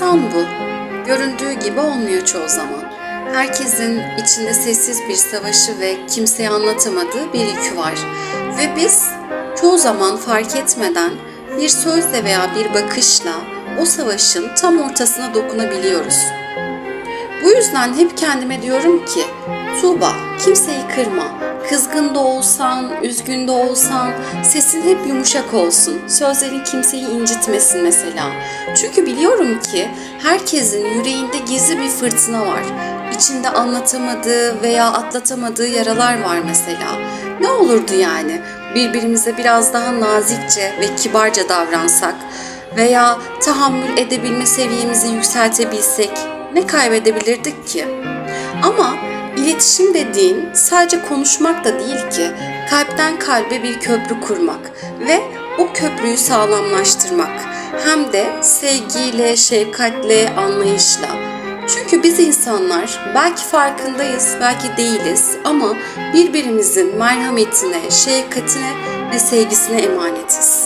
İnsan bu. Göründüğü gibi olmuyor çoğu zaman. Herkesin içinde sessiz bir savaşı ve kimseye anlatamadığı bir yükü var. Ve biz çoğu zaman fark etmeden bir sözle veya bir bakışla o savaşın tam ortasına dokunabiliyoruz. Bu yüzden hep kendime diyorum ki Tuğba kimseyi kırma. Kızgın da olsan, üzgün de olsan sesin hep yumuşak olsun. Sözlerin kimseyi incitmesin mesela. Çünkü biliyorum ki herkesin yüreğinde gizli bir fırtına var. İçinde anlatamadığı veya atlatamadığı yaralar var mesela. Ne olurdu yani birbirimize biraz daha nazikçe ve kibarca davransak veya tahammül edebilme seviyemizi yükseltebilsek ne kaybedebilirdik ki? Ama iletişim dediğin sadece konuşmak da değil ki, kalpten kalbe bir köprü kurmak ve o köprüyü sağlamlaştırmak. Hem de sevgiyle, şefkatle, anlayışla. Çünkü biz insanlar belki farkındayız, belki değiliz ama birbirimizin merhametine, şefkatine ve sevgisine emanetiz.